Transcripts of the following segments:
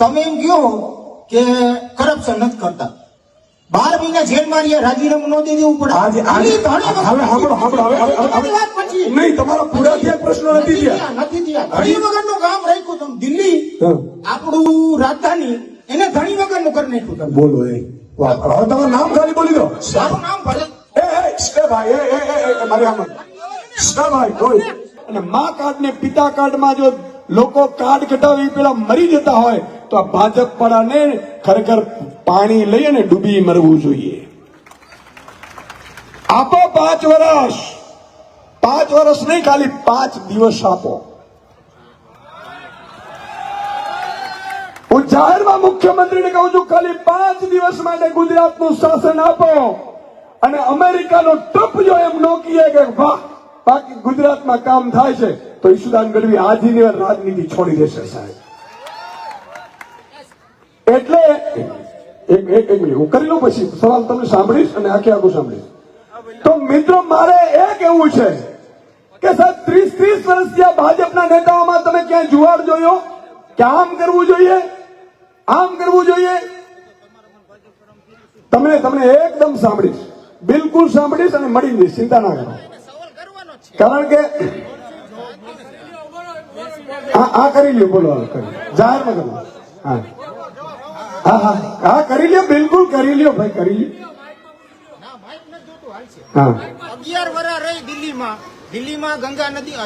તમે એમ કહો કે કરપ્શન નથી કરતા. બાર મહિના જેલમાં રહ્યા રાજીનામું ન દે દેવું પડે. આજે હવે સાંભળો સાંભળો હવે વાત પછી. નહીં તમારા પૂરા થયા પ્રશ્ન નથી થયા. નથી થયા ધણી વગરનું કામ રાખ્યું તમે. દિલ્હી આપણું રાજધાની એને ધણી વગરનું કરી નાખ્યું તમે. બોલો એ હવે તમારું નામ ખાલી બોલી દો. સારું નામ ભલે એ એ ભાઈ એ એ એ, મારી આમ ભાઈ કોઈ અને મા કાર્ડ ને પિતા કાર્ડમાં જો લોકો કાર્ડ કટાવી પેલા મરી જતા હોય તો આ ભાજપ પડાને ખરેખર પાણી લઈ અને ડૂબી મરવું જોઈએ. આપો પાંચ વર્ષ પાંચ વર્ષ નહીં, ખાલી પાંચ દિવસ આપો. હું જાહેરમાં મુખ્યમંત્રીને કહું છું, ખાલી પાંચ દિવસ માટે ગુજરાતનું શાસન આપો. અને અમેરિકાનો ટપ જો એમ નો કહીએ કે વાહ, બાકી ગુજરાતમાં કામ થાય છે, તો ઈશુદાન ગઢવી આજીની રાજનીતિ છોડી દેશે સાહેબ. એટલે એક એક મિનિટ, હું કરી લઉં પછી. સવાલ તમને સાંભળીશ અને આખે આખું સાંભળીશ. તો મિત્રો, મારે એ કેવું છે કે સાહેબ, ત્રીસ ત્રીસ વર્ષ ત્યાં ભાજપના નેતાઓમાં તમે ક્યાં જુવાડ જોયો? કે આમ કરવું જોઈએ? આમ કરવું જોઈએ? તમને તમને એકદમ સાંભળીશ. બિલકુલ સાંભળીશ અને મળી જઈશ ચિંતા ના કરો. કારણ કે આ કરી લ્યો, બોલો જાહેરમાં કરો હા. હા હા. હા કરી લ્યો બિલકુલ કરી લ્યો ભાઈ કરી લ્યો. અગિયાર વર્ષ રહી દિલ્હીમાં. દિલ્હીમાં ગંગા નદી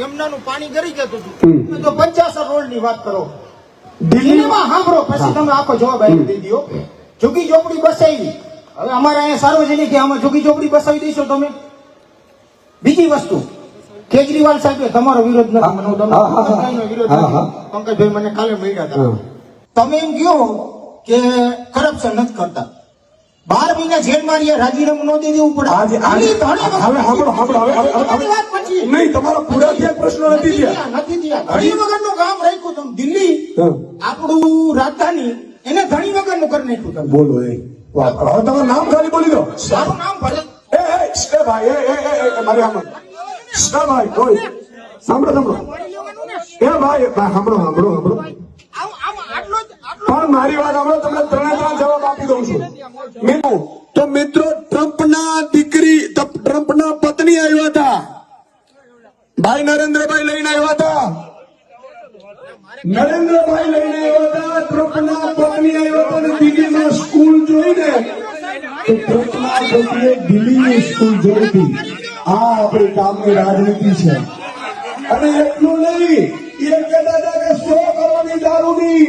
યમુનાનું પાણી ગરી જતું હતું. તો પચાસ રોડની વાત કરો. દિલ્હીમાં સાંભળો પછી તમે આખો જવાબ આવી દઈ દો ઝુકી ચોપડી બસાવી હવે અમારે અહીંયા સાર્વજનિક આમાં ઝુકી ચોપડી બસાવી દઈશો તમે. બીજી વસ્તુ કેજરીવાલ સાહેબ તમારો વિરોધ નથી. વિરોધ. પંકજભાઈ મને કાલે મળ્યા હતા. તમે એમ કહો કે કરપ્શન નથી કરતા. બાર મહિના જેલમાં રહ્યા રાજીનામું ન દે દેવું પડે. આજે આજે ઈ હવે હવે હવે હવે વાત પછી. નહીં તમારો પૂરા થયા પ્રશ્ન નથી થયા. નથી થયા. ધણી વગરનું કામ રાખ્યું તમે. દિલ્હી આપણું રાજધાની એને ધણી વગરનું કરી નાખ્યું તમે. બોલો એ હવે તમારું નામ ખાલી બોલી દો. સારું નામ ભલે એ એ ભાઈ એ એ એ, મારી આમ ભાઈ કોઈ સાંભળો સાંભળો. એ ભાઈ એ ભાઈ સાંભળો સાંભળો સાંભળો આમ- આમ આટલો જ- આટલો પણ મારી વાત તો મિત્રો, ટ્રમ્પના દીકરી ટ્રમ્પના પત્ની આવ્યા હતા. ભાઈ નરેન્દ્રભાઈ લઈને આવ્યા હતા. નરેન્દ્રભાઈ લઈને આવ્યા હતા, ટ્રમ્પના પત્ની આવ્યા હતા અને દિલ્હીમાં સ્કૂલ જોઈને તો ટ્રમ્પના પત્નીએ દિલ્હીની સ્કૂલ જોઈ આ આપણી કામની રાજનીતિ છે. અને એટલું નહીં, એ કહેતા હતા કે સો કરોડની દારૂની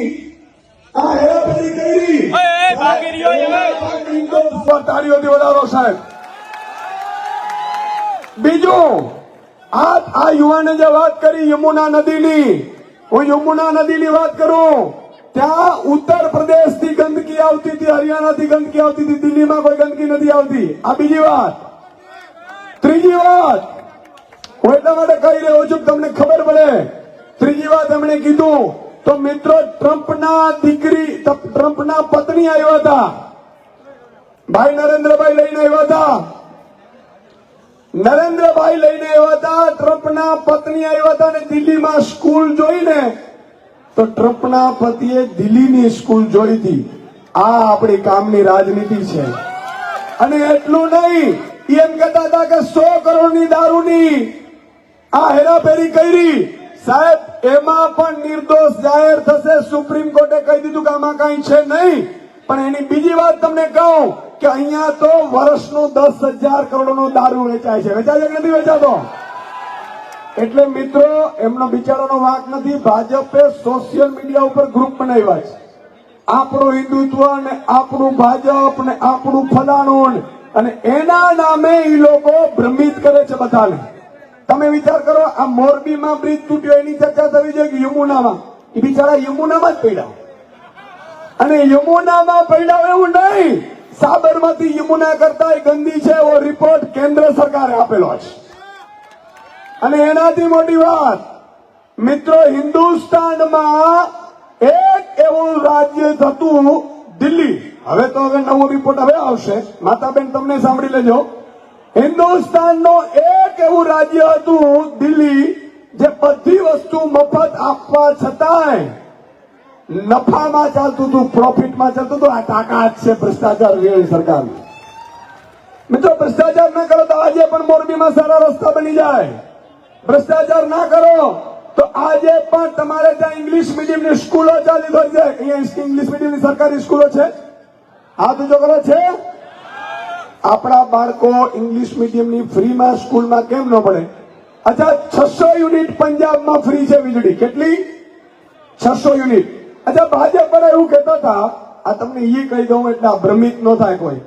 બીજું આ આ યુવાને જે વાત કરી યમુના નદીની હું યમુના નદીની વાત કરું, ત્યાં ઉત્તર પ્રદેશથી ગંદકી આવતી હતી હરિયાણા થી ગંદકી આવતી હતી દિલ્હીમાં કોઈ ગંદકી નથી આવતી આ બીજી વાત. ત્રીજી વાત હું એટલા માટે કહી રહ્યો છું તમને ખબર પડે ત્રીજી વાત એમણે કીધું તો મિત્રો ટ્રમ્પના દીકરી ટ્રમ્પના પત્ની આવ્યા હતા. ભાઈ નરેન્દ્રભાઈ લઈને આવ્યા હતા. નરેન્દ્રભાઈ લઈને આવ્યા હતા, ટ્રમ્પના પત્ની આવ્યા હતા અને દિલ્હીમાં સ્કૂલ જોઈને તો ટ્રમ્પના પતિએ દિલ્હીની સ્કૂલ જોઈ હતી. આ આપણી કામની રાજનીતિ છે. અને એટલું નહીં એમ કહેતા હતા કે સો કરોડની દારૂની આ હેરાફેરી કરી સાહેબ, એમાં પણ નિર્દોષ જાહેર થશે. સુપ્રીમ કોર્ટે કહી દીધું કે આમાં કઈ છે નહીં. પણ એની બીજી વાત તમને કહું કે અહીંયા તો વર્ષનું દસ હજાર કરોડનો દારૂ વેચાય છે. વેચાય કે નથી વેચાતો? એટલે મિત્રો, એમનો બિચારાનો વાંક નથી. ભાજપે સોશિયલ મીડિયા ઉપર ગ્રુપ બનાવ્યા છે. આપણું હિન્દુત્વ ને આપણું ભાજપ ને આપણું ફલાણું અને એના નામે એ લોકો ભ્રમિત કરે છે બધાને. તમે વિચાર કરો, આ મોરબીમાં બ્રિજ તૂટ્યો, એની ચર્ચા થવી જોઈએ કે યમુનામાં? એ બિચારા યમુનામાં જ પડ્યા. અને યમુનામાં પડ્યા એવું નહીં. સાબરમતી યમુના કરતા ગંદી છે, એવો રિપોર્ટ કેન્દ્ર સરકારે આપેલો છે. અને એનાથી મોટી વાત, મિત્રો, હિન્દુસ્તાનમાં એક એવું રાજ્ય થતું, દિલ્હી. હવે તો હવે નવો રિપોર્ટ હવે આવશે. માતાબેન, તમને સાંભળી લેજો. હિન્દુસ્તાનનો એક એવું રાજ્ય હતું, દિલ્હી, જે બધી વસ્તુ મફત આપવા છતાંય નફામાં ચાલતું હતું પ્રોફિટમાં ચાલતું હતું. આ તાકાત છે ભ્રષ્ટાચાર વિરોધી મિત્રો, ભ્રષ્ટાચાર ના કરો તો આજે પણ મોરબીમાં સારા રસ્તા બની જાય. ભ્રષ્ટાચાર ના કરો તો આજે પણ તમારે ત્યાં ઇંગ્લિશ મીડિયમની સ્કૂલો ચાલી થઈ છે અહીંયા ઇંગ્લિશ મીડિયમની સરકારી સ્કૂલો છે. હાથ ઊંચો કરો છે. આપણા બાળકો ઇંગ્લિશ મીડિયમની ફ્રીમાં સ્કૂલમાં કેમ ન ભણે? અચ્છા, છસો યુનિટ પંજાબમાં ફ્રી છે વીજળી. કેટલી? છસો યુનિટ. અચ્છા ભાજપ પણ એવું કહેતા હતા, આ તમને એ કહી દઉં એટલે ભ્રમિત ન થાય કોઈ.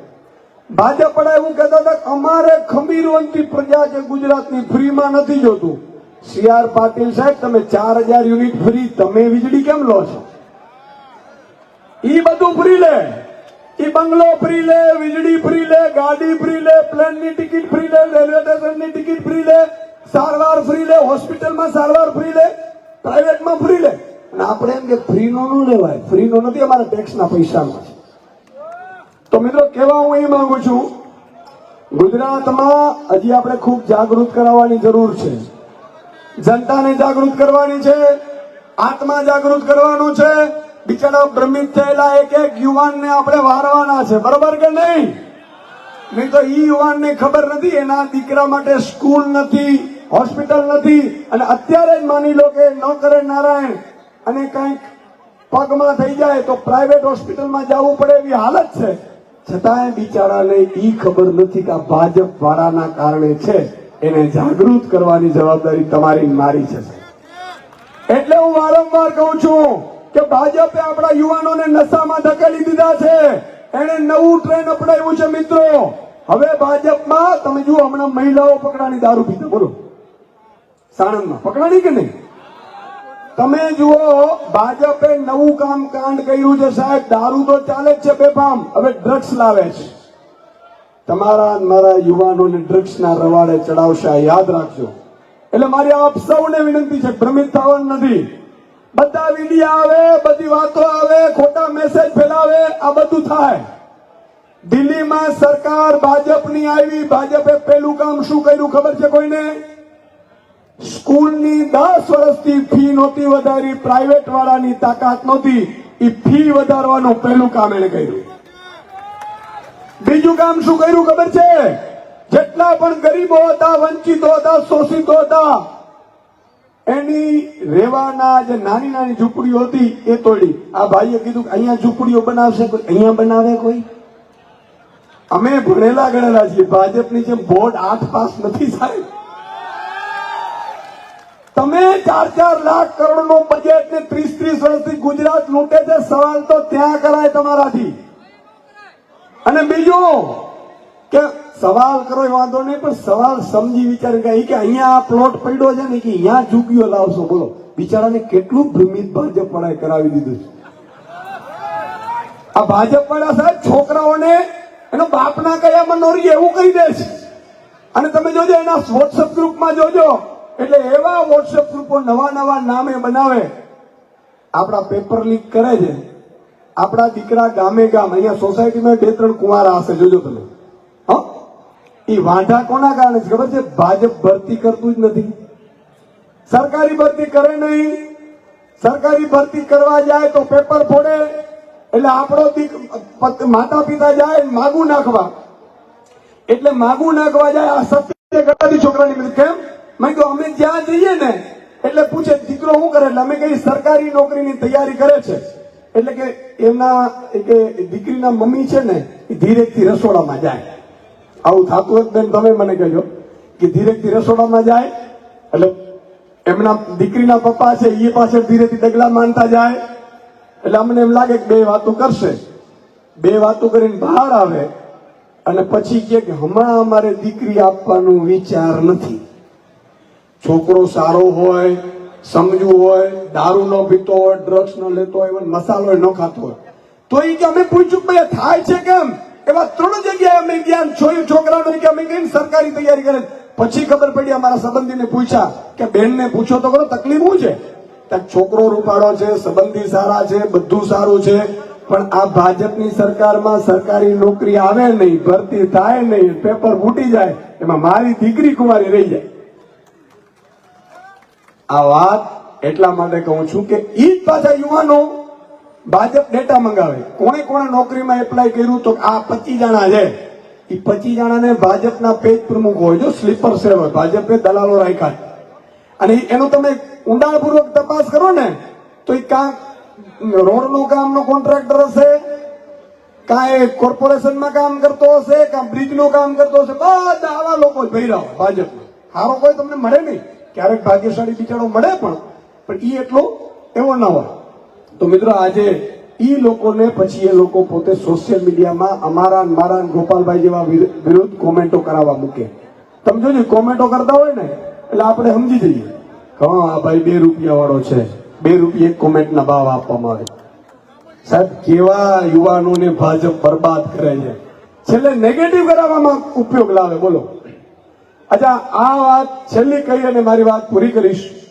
ભાજપ પણ એવું કહેતા હતા, અમારે ખમીરવંતી પ્રજા છે ગુજરાતની ફ્રીમાં નથી જોતું. સી આર પાટીલ સાહેબ, તમે ચાર હજાર યુનિટ ફ્રી, તમે વીજળી કેમ લો છો? ઈ બધું ફ્રી લે. બંગલો ફ્રી લે, વીજળી ફ્રી લે, ગાડી ફ્રી લે પ્લેનની ટિકિટ ફ્રી લે રેલવે સ્ટેશનની ટિકિટ ફ્રી લે, સારવાર ફ્રી લે હોસ્પિટલમાં સારવાર ફ્રી લે પ્રાઇવેટમાં ફ્રી લે. અને આપણે એમ કે ફ્રી નો ન લેવાય. ફ્રી નો નથી, અમારા ટેક્સના પૈસાનો છે. તો મિત્રો કહેવા હું એ માંગુ છું? ગુજરાતમાં હજી આપણે ખૂબ જાગૃત કરાવવાની જરૂર છે. જનતાને જાગૃત કરવાની છે, આત્મા જાગૃત કરવાનું છે બિચારા ભ્રમિત થયેલા એક એક યુવાનને આપણે વારવાના છે. બરોબર કે નહીં? નહીં તો ઈ યુવાનને ખબર નથી, એના દીકરા માટે સ્કૂલ નથી, હોસ્પિટલ નથી, અને અત્યારે જ માની લો કે ન કરે નારાયણ અને કંઈક પગમાં થઈ જાય તો પ્રાઇવેટ હોસ્પિટલમાં જવું પડે એવી હાલત છે. છતાંય બિચારાને ઈ ખબર નથી કે આ ભાજપ વાળાના કારણે છે. એને જાગૃત કરવાની જવાબદારી તમારી મારી છે એટલે હું વારંવાર કહું છું કે ભાજપે આપણા યુવાનોને નશામાં ધકેલી દીધા છે. એને નવું ટ્રેન અપનાવ્યું છે મિત્રો. હવે ભાજપમાં, તમે જુઓ, હમણાં મહિલાઓ પકડાની દારૂ પીતા બોલો. સાણંદમાં. પકડાની કે નહીં? તમે જુઓ, ભાજપે નવું કામ કાંડ કર્યું છે સાહેબ. દારૂ તો ચાલે જ છે બેફામ. હવે ડ્રગ્સ લાવે છે. તમારા મારા યુવાનોને ડ્રગ્સના રવાડે ચડાવશે યાદ રાખજો. એટલે મારી આપ સૌને વિનંતી છે, ભ્રમિત થવાનું નથી. બધા વિડીયા આવે, બધી વાતો આવે, ખોટા મેસેજ ફેલાવે, આ બધું થાય. દિલ્હીમાં સરકાર ભાજપની આવી, ભાજપે પેલું કામ શું કર્યું ખબર છે કોઈને? સ્કૂલની દસ વર્ષથી ફી નહોતી વધારી પ્રાઇવેટ વાળાની તાકાત નહોતી, એ ફી વધારવાનું પહેલું કામ એને કર્યું. બીજું કામ શું કર્યું ખબર છે? જેટલા પણ ગરીબો હતા, વંચિતો હતા, શોષિતો હતા એની રેવાના જે નાની નાની ઝૂંપડીઓ હતી એ તોડી. આ ભાઈએ કીધું અહીંયા ઝૂંપડીઓ બનાવશે કોઈ અહીંયા બનાવે કોઈ? અમે ભણેલા ગણેલા છીએ. ભાજપની જેમ બોર્ડ આઠ નથી સાહેબ. તમે ચાર ચાર લાખ કરોડનું બજેટ ને ત્રીસ ત્રીસ વર્ષથી ગુજરાત લૂંટે છે, સવાલ તો ત્યાં કરાય તમારાથી. અને બીજું કે સવાલ કરો એ વાંધો નહીં, પણ સવાલ સમજી વિચારી કે કે અહીંયા આ પ્લોટ પડ્યો છે ને કે અહીંયા ઝૂંપીઓ લાવશો. બોલો, બિચારાને કેટલું ભ્રમિત ભાજપ વાળાએ કરાવી દીધું છે? આ ભાજપ વાળા સાહેબ છોકરાઓને એનો બાપના કયામાં નોરી એવું કહી દે છે. અને તમે જોજો એના વોટ્સઅપ ગ્રુપમાં જોજો. એટલે એવા વોટ્સઅપ ગ્રુપો નવા નવા નામે બનાવે. આપણા પેપર લીક કરે છે. આપણા દીકરા ગામે ગામ, અહીંયા સોસાયટીમાં બે ત્રણ કુંવારા હશે, જોજો તમે. એ વાંધા કોના કારણે છે? ખબર છે? ભાજપ ભરતી કરતું જ નથી. સરકારી ભરતી કરે નહીં. સરકારી ભરતી કરવા જાય તો પેપર ફોડે. એટલે આપણો માતા પિતા જાય માગું નાખવા. એટલે માગું નાખવા જાય આ સત્ય કરતા છોકરાની કીધું કેમ? મેં કહ્યું અમે જ્યાં જઈએ ને, એટલે પૂછે, દીકરો શું કરે? એટલે અમે કઈ સરકારી નોકરીની તૈયારી કરે છે. એટલે કે એમના કે દીકરીના મમ્મી છે ને, એ ધીરેથી રસોડામાં જાય. આવું થતું હોય બેન તમે મને કહેજો કે ધીરેથી રસોડામાં જાય, એટલે એમના દીકરીના પપ્પા છે એ પાછળ ધીરેથી ડગલા માનતા જાય, એટલે અમને એમ લાગે કે બે વાતો કરશે. બે વાતો કરીને બહાર આવે, અને પછી કે હમણાં અમારે દીકરી આપવાનો વિચાર નથી. છોકરો સારો હોય, સમજવું હોય, દારૂ ન પીતો હોય ડ્રગ્સ ન લેતો હોય મસાલો ન ખાતો હોય. તો એ કે અમે પૂછ્યું ભાઈ થાય છે કેમ? એવા ત્રણ જગ્યાએ અમે ગયા જોયું છોકરા તરીકે અમે કઈ સરકારી તૈયારી કરે પછી ખબર પડી અમારા સંબંધીને પૂછ્યા કે બેનને પૂછો તો કરો તકલીફ શું છે? ત્યાં છોકરો રૂપાળો છે, સંબંધી સારા છે, બધું સારું છે. પણ આ ભાજપની સરકારમાં સરકારી નોકરી આવે નહીં, ભરતી થાય નહીં, પેપર ફૂટી જાય, એમાં મારી દીકરી કુમારી રહી જાય. આ વાત એટલા માટે કહું છું કે ઈ જ પાછા યુવાનો ભાજપ ડેટા મંગાવે. કોણે કોણે નોકરીમાં એપ્લાય કર્યું તો આ પચીસ જણા છે. એ પચીસ જણાને ભાજપના પેજ પ્રમુખ હોય જો સ્લીપર સેલ હોય ભાજપે દલાલો રાખ્યા. અને એનું તમે ઊંડાણપૂર્વક તપાસ કરો ને, તો એ કાં રોડનું કામનો કોન્ટ્રાક્ટર હશે, કાં એ કોર્પોરેશનમાં કામ કરતો હશે, કાં બ્રિજનું કામ કરતો હશે, બધા આવા લોકો જ ભાજપ સારો કોઈ તમને મળે નહીં. ક્યારેક ભાગ્યશાળી બિચારો મળે પણ પણ એ એટલો એવો ન હોય. તો મિત્રો આજે એ લોકોને પછી એ લોકો પોતે સોશિયલ મીડિયામાં અમારા મારા ગોપાલભાઈ જેવા વિરુદ્ધ કોમેન્ટો કરાવવા મૂકે. તમે જોજો કોમેન્ટો કરતા હોય ને, એટલે આપણે સમજી જઈએ. કે હા, આ ભાઈ બે રૂપિયા વાળો છે. બે રૂપિયા કોમેન્ટના ભાવ આપવામાં આવે. સાહેબ, કેવા યુવાનોને ભાજપ બરબાદ કરે છે. છેલ્લે નેગેટિવ કરાવવામાં ઉપયોગ લાવે, બોલો. અચ્છા, આ વાત છેલ્લી કહી અને મારી વાત પૂરી કરીશ.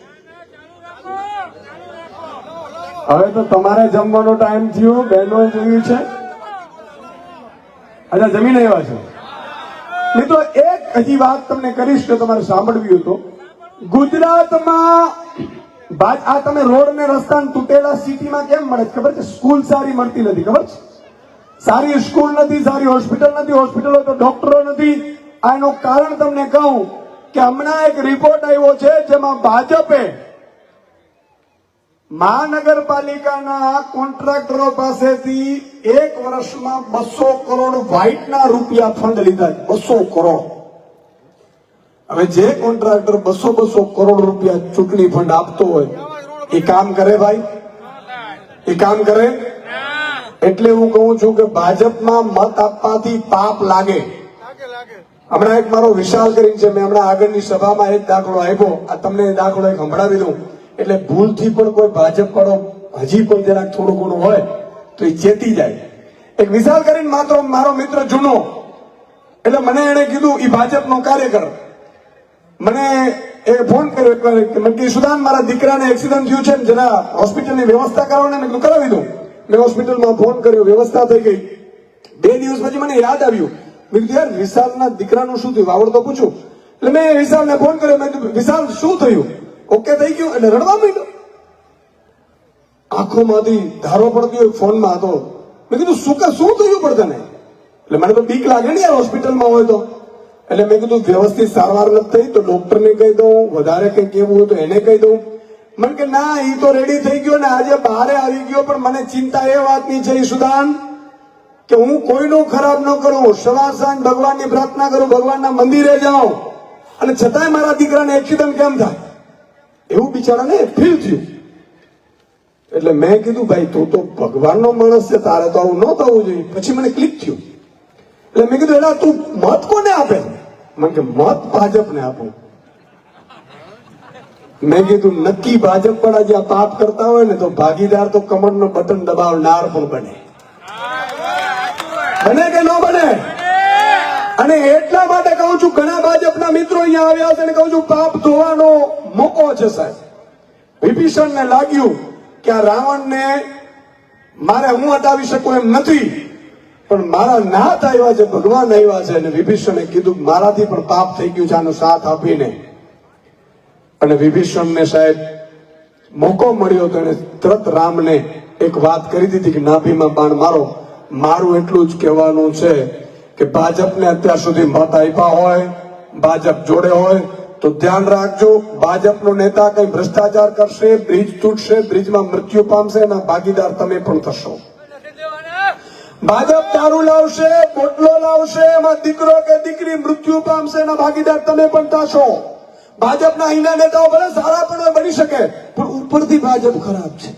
હવે તો તમારે જમવાનો ટાઈમ થયો, બહેનો જોયું છે? અચ્છા જમીન આવ્યા છે? મિત્રો, એક હજી વાત તમને કરીશ કે તમારે સાંભળવી હતો ગુજરાતમાં આ તમે રોડ ને રસ્તા તૂટેલા સિટીમાં કેમ મળે છે? ખબર છે? સ્કૂલ સારી મળતી નથી, ખબર છે? સારી સ્કૂલ નથી, સારી હોસ્પિટલ નથી, હોસ્પિટલો તો ડોક્ટરો નથી. આ એનું કારણ તમને કહું કે હમણાં એક રિપોર્ટ આવ્યો છે જેમાં ભાજપે મહાનગરપાલિકાના કોન્ટ્રાક્ટરો પાસેથી એક વર્ષમાં બસો કરોડ વ્હાઇટના રૂપિયા ફંડ લીધા બસો કરોડ. હવે જે કોન્ટ્રાક્ટર બસો બસો કરોડ રૂપિયા ચૂંટણી ફંડ આપતો હોય, એ કામ કરે ભાઈ? એ કામ કરે? એટલે હું કહું છું કે ભાજપમાં મત આપવાથી પાપ લાગે. હમણાં એક મારો વિશાલ કરીને છે, મેં હમણાં આગળની સભામાં એક દાખલો આપ્યો. આ તમને દાખલો એક સંભળાવી દઉં. એટલે ભૂલથી પણ કોઈ ભાજપ વાળો હજી પણ જરાક થોડું ઘણું હોય, તો એ ચેતી જાય. એક વિશાલ કરીને માત્ર મારો મિત્ર જૂનો. એટલે મને એને કીધું એ ભાજપનો કાર્યકર. મને એ ફોન કર્યો એક વાર સુદાન, મારા દીકરાને એક્સિડન્ટ થયું છે જરા હોસ્પિટલની વ્યવસ્થા કરો ને મેં કરાવી દઉં. મેં હોસ્પિટલમાં ફોન કર્યો, વ્યવસ્થા થઈ ગઈ. બે દિવસ પછી મને યાદ આવ્યું. મેં કીધું, યાર, વિશાલના દીકરાનું શું થયું? આવડતો પૂછું. એટલે મેં વિશાલને ફોન કર્યો, મેં વિશાલ, શું થયું? ઓકે થઈ ગયો એટલે રડવા માંડ્યો. આંખોમાંથી ધારો પડતી હોય ફોનમાં હતો મેં કીધું, શું કે, શું થયું પણ તને? એટલે મને તો બીક લાગે ને યાર હોસ્પિટલમાં હોય તો. એટલે મેં કીધું, વ્યવસ્થિત સારવાર નથી થઈ, તો ડોક્ટરને કહી દઉં, વધારે કંઈ કેવું હોય તો એને કહી દઉં. મને કે, ના એ તો રેડી થઈ ગયો ને આજે બહારે આવી ગયો, પણ મને ચિંતા એ વાતની છે ઈશુદાન કે હું કોઈનો ખરાબ ન કરું, સવાર સાંજ ભગવાનની પ્રાર્થના કરું, ભગવાનના મંદિરે જાઉં. અને છતાંય મારા દીકરાને એક્સિડન્ટ કેમ થાય? એવું બિચારાને ફીલ થયું. એટલે મેં કીધું, ભાઈ, તું તો ભગવાનનો માણસ છે, તારે તો આવું ન થવું જોઈએ. પછી મને ક્લિક થયું. એટલે મેં કીધું, એલા, તું મત કોને આપે? મને કે, મત ભાજપને આપું. મેં કીધું, નક્કી ભાજપ પણ આજે આ પાપ કરતા હોય ને, તો ભાગીદાર તો કમરનો બટન દબાવનાર પણ બને. બને કે ન બને? અને એટલા માટે કહું છું, ઘણા ભાજપના મિત્રો અહીંયા આવ્યા છે અને કહું છું, પાપ ધોવાનો મોકો છે સાહેબ. વિભીષણને લાગ્યું કે આ રાવણને મારે હું હટાવી શકું એમ નથી, પણ મારા નાથ આવ્યા છે, ભગવાન આવ્યા છે અને વિભીષણે કીધું મારાથી પણ પાપ થઈ ગયું છે, આનો સાથ આપીને. અને વિભીષણને સાહેબ મોકો મળ્યો તો એને તરત રામને એક વાત કરી દીધી કે નાભીમાં બાણ મારો. મારું એટલું જ કહેવાનું છે કે ભાજપને અત્યાર સુધી મત આપ્યા હોય, ભાજપ જોડે હોય તો ધ્યાન રાખજો, ભાજપનો નેતા કઈ ભ્રષ્ટાચાર કરશે, બ્રિજ તૂટશે, બ્રિજમાં મૃત્યુ પામશે, એના ભાગીદાર તમે પણ થશો. ભાજપ દારૂ લાવશે, બોટલો લાવશે, એમાં દીકરો કે દીકરી મૃત્યુ પામશે, એના ભાગીદાર તમે પણ થશો. ભાજપના અહીંના નેતાઓ ભલે સારા પણ બની શકે, પણ ઉપરથી ભાજપ ખરાબ છે.